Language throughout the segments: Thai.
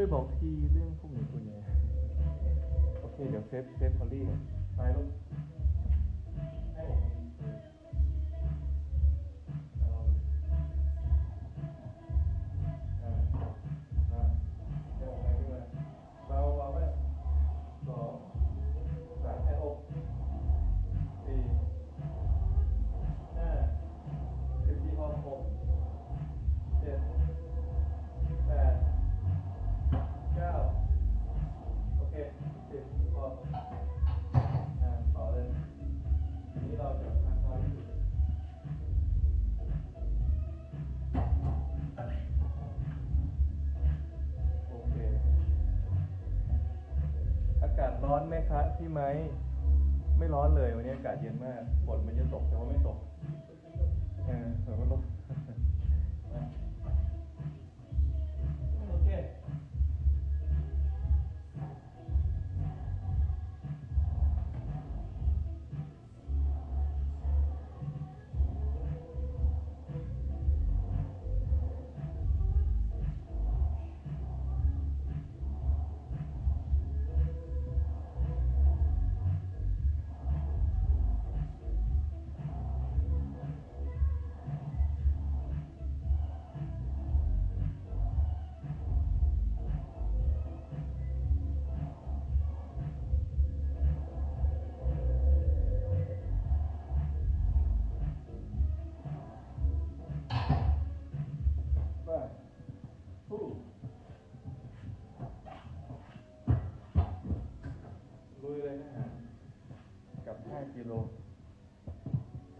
ช่วยบอกทีเรื่องพวกนี้ตัวใหญ่โอเค เดี๋ยวเซฟเซฟพอลลี่ไปลูก ไหมคะพี่ไหมไม่ร้อนเลยวันนี้อากาศเย็นมากฝนมันจะตกแต่ว่าไม่ตก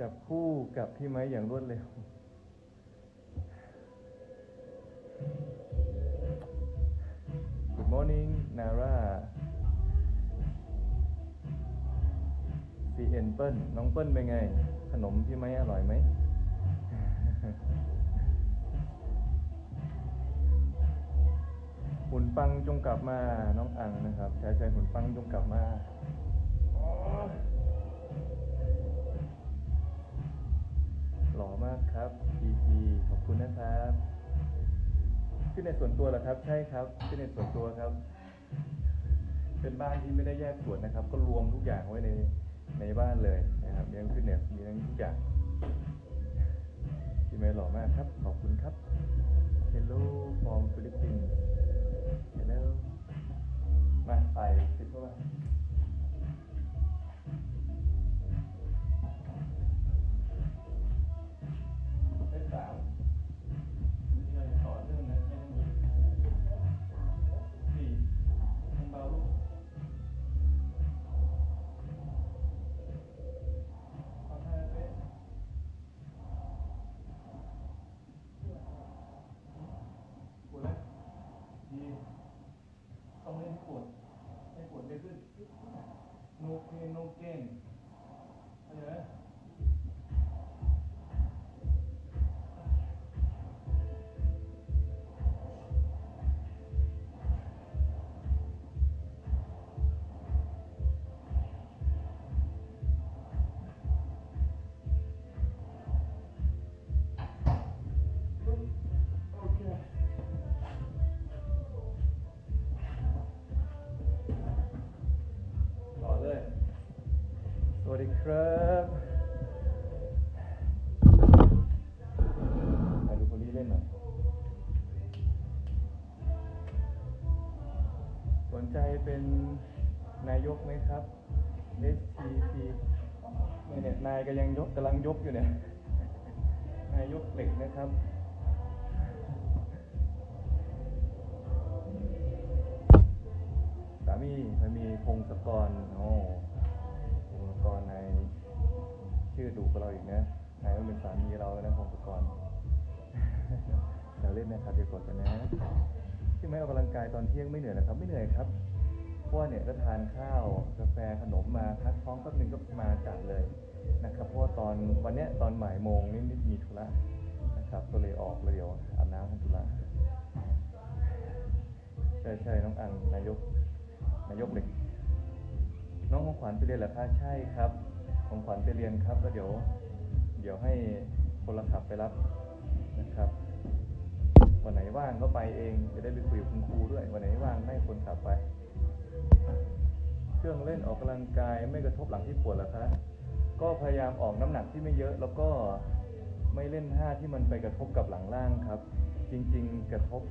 จับคู่กับพี่ไม้อย่างรวดเร็ว Good morning Nara ซีเอ็นเปิ้ลน้องเปิ้ลเป็นไง ขนมพี่ไม้อร่อยไหมหุ่นปังจงกลับมาน้องอังนะครับ ใชายชายหุ่นปังจงกลับมา หล่อมากครับพีพีขอบคุณนะครับฟิตเนส่วนตัวเหรอครับ ใช่ครับฟิตเนส่วนตัวครับ เป็นบ้านที่ไม่ได้แยกส่วนนะครับ ก็รวมทุกอย่างไว้ในในบ้านเลยนะครับมีทั้งฟิตเนสมีทั้งทุกอย่างพี่เมย์หล่อมากครับ ขอบคุณครับ Hello from Philippines Hello มาไปสิเข้ามา about. วัสดีครับไปดูพอลี่เล่นหน่อย สนใจเป็นนายกไหมครับ STP เนี่ยนายก็ยังยกกำลังยกอยู่เนี่ย นายกเหล็กนะครับสามีมันมีพงศกร โอ้ ชื่อดุกับเราอีกนะนายก็เป็นสามีเรานะพงศกรเราเล่นนะครับอย่ากดกันนะที่ไม่ออกกำลังกายตอนเที่ยงไม่เหนื่อยนะครับ ไม่เหนื่อยครับเพราะว่าเนี่ยก็ทานข้าวกาแฟขนมมาพักท้องแป๊บนึงก็มาจัดเลยนะครับเพราะว่าตอนวันเนี้ยตอนบ่ายโมงนิดๆมีธุระนะครับก็เลยออกเลยเดี๋ยวอาบน้ำทำธุระใช่ใช่น้องอังนายกนายกเหล็กน้องของขวัญไปเรียนเหรอคะใช่ครับ ของขวัญไปเรียนครับแล้วเดี๋ยวเดี๋ยวให้คนละขับไปรับนะครับวันไหนว่างก็ไปเองจะได้ไปคุยกับคุณครูด้วย วันไหนว่างให้คนขับไป เครื่องเล่นออกกำลังกายไม่กระทบหลังที่ปวดหรอคะก็พยายามออกน้ำหนักที่ไม่เยอะ แล้วก็ไม่เล่นท่าที่มันไปกระทบกับหลังล่างครับ จริง ๆกระทบ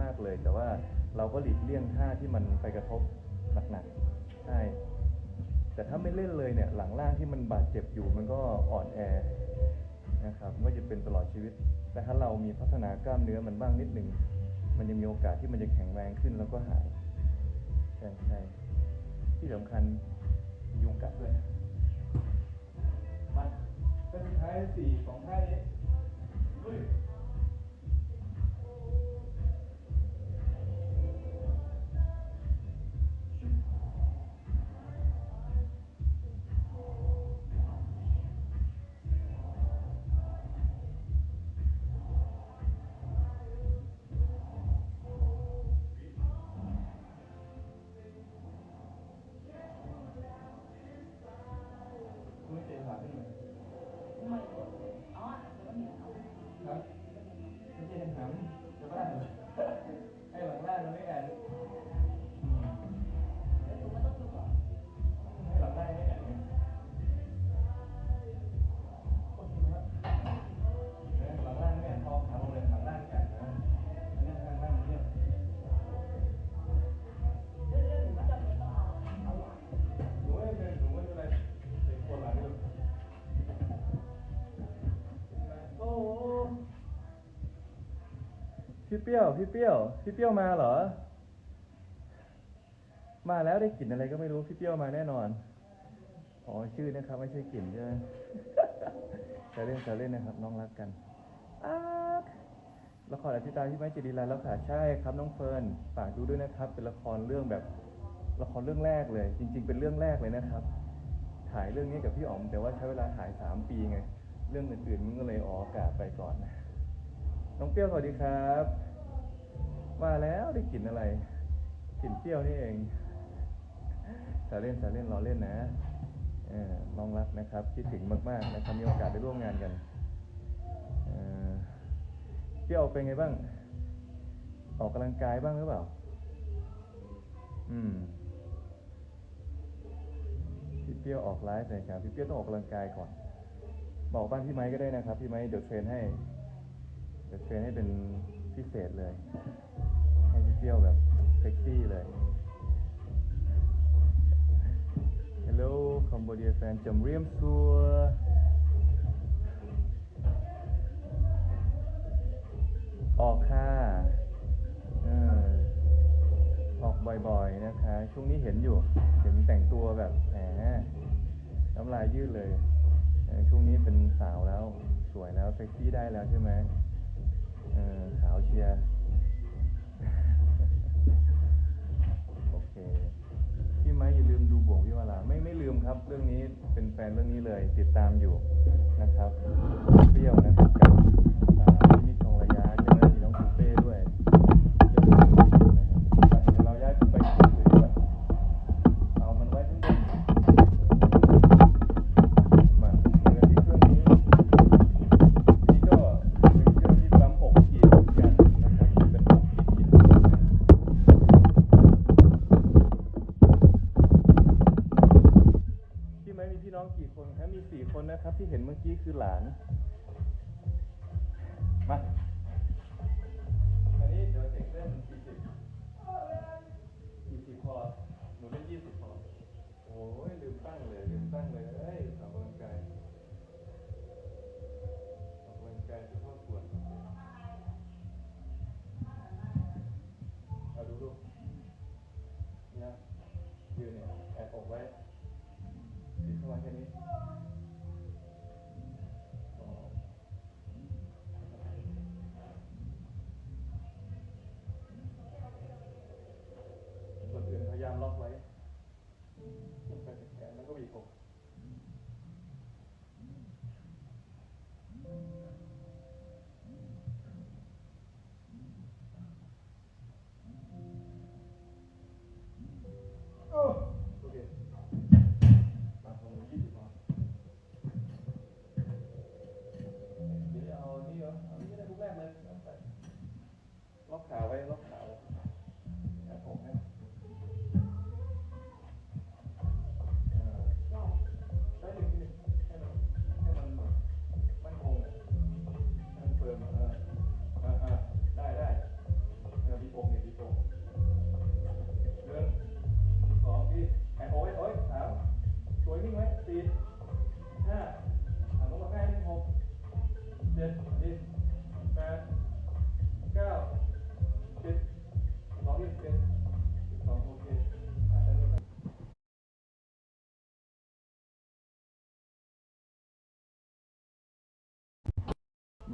มาก ๆเลย แต่ว่าเราก็หลีกเลี่ยงท่าที่มันไปกระทบหนักๆใช่ แต่ถ้าไม่เล่นเลยเนี่ยหลังล่างที่มันบาดเจ็บอยู่มันก็อ่อนแอนะครับมันก็จะเป็นตลอดชีวิต แต่ถ้าเรามีพัฒนากล้ามเนื้อมันบ้างนิดหนึ่งมันยังมีโอกาสที่มันจะแข็งแรงขึ้นแล้วก็หายใช่ใช่ที่สำคัญยุงกัดด้วยมาเส้นท้ายสี่ของท่านี้ พี่เปี้ยว พี่เปี้ยว พี่เปี้ยวมาเหรอ มาแล้วได้กลิ่นอะไรก็ไม่รู้ พี่เปี้ยวมาแน่นอน อ๋อ ชื่อนะครับ ไม่ใช่กลิ่นใช่ไหมจะเล่นจะเล่นนะครับ น้องรักกันละครอธิตาที่ไม้เจดีลน์แล้วค่ะ ใช่ครับ น้องเฟิร์น ฝากดูด้วยนะครับ เป็นละครเรื่องแบบ ละครเรื่องแรกเลย จริง ๆ เป็นเรื่องแรกเลยนะครับ ถ่ายเรื่องนี้กับพี่อ๋อม แต่ว่าใช้เวลาถ่ายสามปีไง เรื่องอื่นๆมันก็เลยออกอากาศไปก่อนน้้องเปรี้ยวสวัสดีครับ มาแล้วได้กลิ่นอะไรกลิ่นเปรี้ยวนี่เองสาเล่นสาเล่นรอเล่นนะเออน้องรักนะครับ คิดถึงมากๆนะครับมีโอกาสได้ร่วมงานกันเปรี้ยวเป็นไงบ้าง ออกกำลังกายบ้างหรือเปล่า อืมพี่เปรี้ยวออกไลฟ์หน่อยครับพี่เปรี้ยวต้องออกกำลังกายก่อนบอกบ้านพี่ไม้ก็ได้นะครับ พี่ไม้เดี๋ยวเทรนให้ เดี๋ยวเทรนให้เป็นพิเศษเลย ให้พี่เปรี้ยวแบบเซ็กซี่เลย Hello Cambodia fan จำเรียมซัวออกค่ะเออออกบ่อยๆนะคะ ช่วงนี้เห็นอยู่ เห็นแต่งตัวแบบแหมน้ำลายยืดเลย ช่วงนี้เป็นสาวแล้วสวยแล้วเซ็กซี่ได้แล้วใช่ไหม เออขาวเชียร์โอเคพี่ไม้อย่าลืมดูบ่วงวิวาลาไม่ไม่ลืมครับ เรื่องนี้เป็นแฟนเรื่องนี้เลย ติดตามอยู่นะครับเปรี้ยวนะครับ คือหลาน มาอันนี้เดี๋ยวเด็กเล่นสี่สิบสี่สิบพอหนูเล่นยี่สิบพอ โอ้ยลืมตั้งเลยลืมตั้งเลย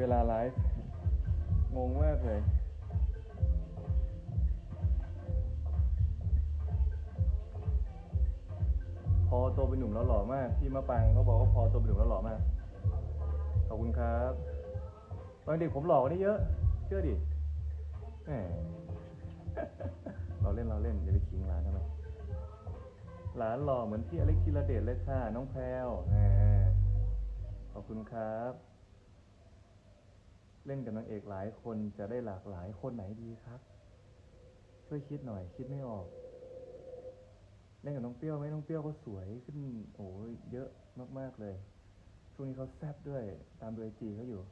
เวลาไลฟ์งงมากเลย พอโตเป็นหนุ่มแล้วหล่อมากพี่มะปังเขาบอกว่าพอโตเป็นหนุ่มแล้วหล่อมาก ขอบคุณครับตอนเด็กผมหล่อกว่านี้เยอะ เชื่อดิแหมเราเล่นเราเล่นอย่าไปขิงหลานทำไมหลานหล่อเหมือนพี่อเล็กธีรเดชเลยค่ะ น้องแพรวขอบคุณครับ เล่นกับนางเอกหลายคนจะได้หลากหลายคนไหนดีครับ ช่วยคิดหน่อย คิดไม่ออก เล่นกับน้องเปรี้ยวไหมน้องเปรี้ยวเขาสวยขึ้นโอ้ยเยอะมากๆเลยช่วงนี้เขาแซ่บด้วยตามดูไอจีเขาอยู่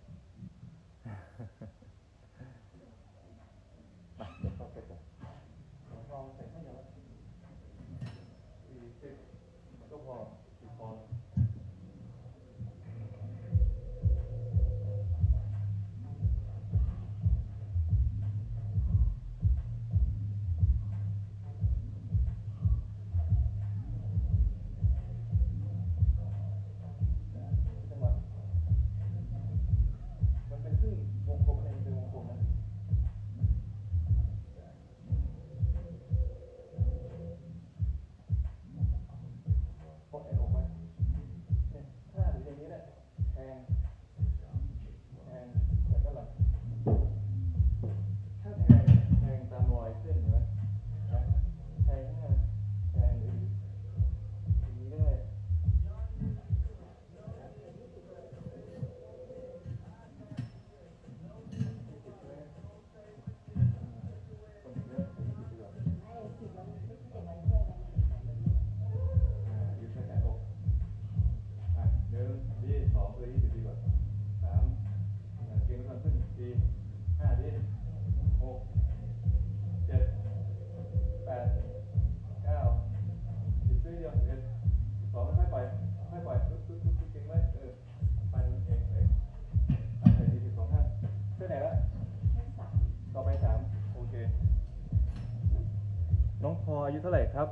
อายุเท่าไหร่ครับ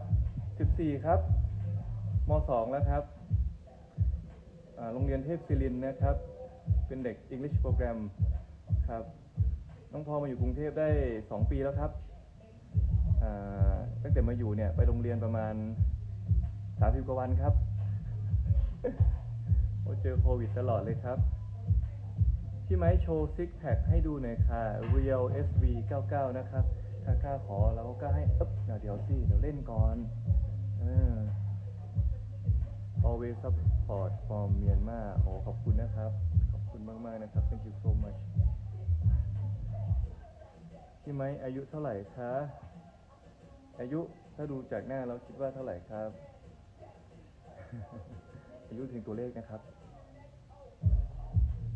สิบสี่ครับมสองแล้วครับโรงเรียนเทพศิรินนะครับ เป็นเด็ก English Program ครับ น้องพอมาอยู่กรุงเทพได้สองปีแล้วครับ ตั้งแต่มาอยู่เนี่ยไปโรงเรียนประมาณสามสิบกว่าวันครับโอ้เจอโควิดตลอดเลยครับพี่ไม้โชว์ซิกแพคให้ดูหน่อยค่ะ Real SV 99 นะครับ ถ้ากล้าขอเราก็ให้อึ๊บเดี๋ยวเดี๋ยวสิเดี๋ยวเล่นก่อนเออ always support from Myanmar โอ้ขอบคุณนะครับ ขอบคุณมากๆนะครับ thank you so much พี่ไหมอายุเท่าไหร่คะ อายุถ้าดูจากหน้าเราคิดว่าเท่าไหร่ครับ อายุถึงตัวเลขนะครับ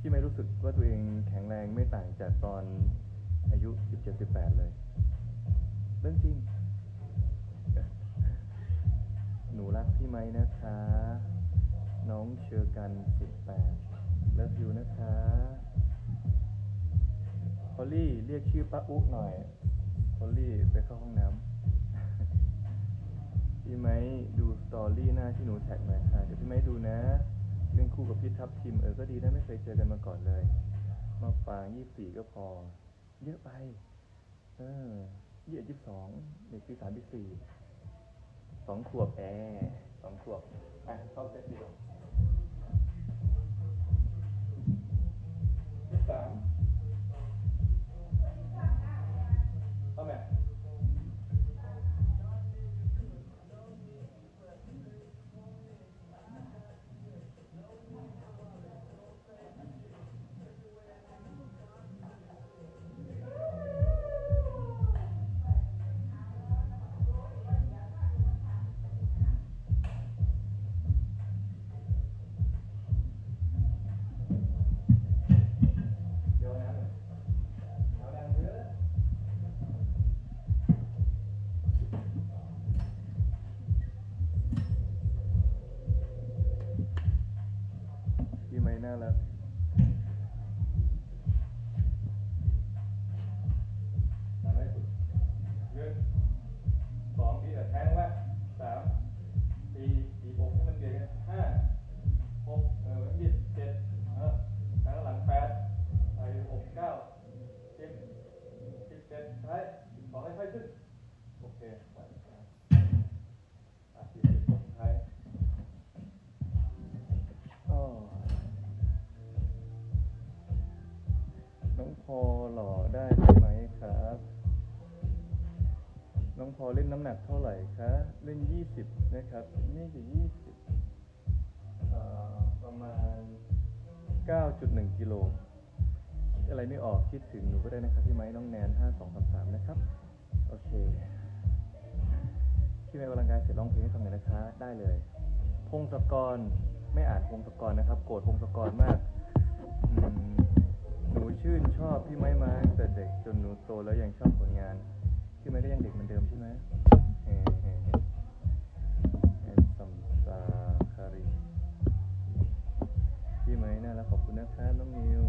ที่ไม่รู้สึกว่าตัวเองแข็งแรงไม่ต่างจากตอนอายุ 17-18 เลย เรื่องจริง หนูรักพี่ไหมนะคะ น้องเชอกัน18เลิฟยูนะคะพอลลี่เรียกชื่อป้าอุ๊หน่อยพอลลี่ไปเข้าห้องน้ำพี่ไหมดูสตอรี่หน้าที่หนูแท็กหน่อยค่ะ เดี๋ยวพี่ไหมดูนะเล่นคู่กับพี่ทับทิมเออก็ดีนะไม่เคยเจอกันมาก่อนเลย มาปางยี่สี่ก็พอ เยอะไป เออ ยี่สิบสองเด็กปีสามปีสี่สองขวบแอร์สองขวบอะเข้าเซตดีกว่ายี่สิบสามเอาไหม พอเล่นน้ำหนักเท่าไหร่คะ เล่นยี่สิบนะครับ นี่จะยี่สิบประมาณเก้าจุดหนึ่งกิโล อะไรไม่ออกคิดถึงหนูก็ได้นะครับ พี่ไม้น้องแนนห้าสองสามสามนะครับ โอเค พี่ไม้กำลังกายเสร็จร้องเพลงให้ฟังหน่อยนะคะ ได้เลย พงศกร ไม่อ่านพงศกรนะครับ โกรธพงศกรมากหนูชื่นชอบพี่ไม้มาตั้งแต่เด็กจนหนูโตแล้วยังชอบผลงาน ช่ไหมก็ยังเด็กเหมือนเดิมใช่ไหมเฮ้เฮ้เฮ้สัมสาคาริใช่ไหมน่ารักขอบคุณนะครับน้องนิว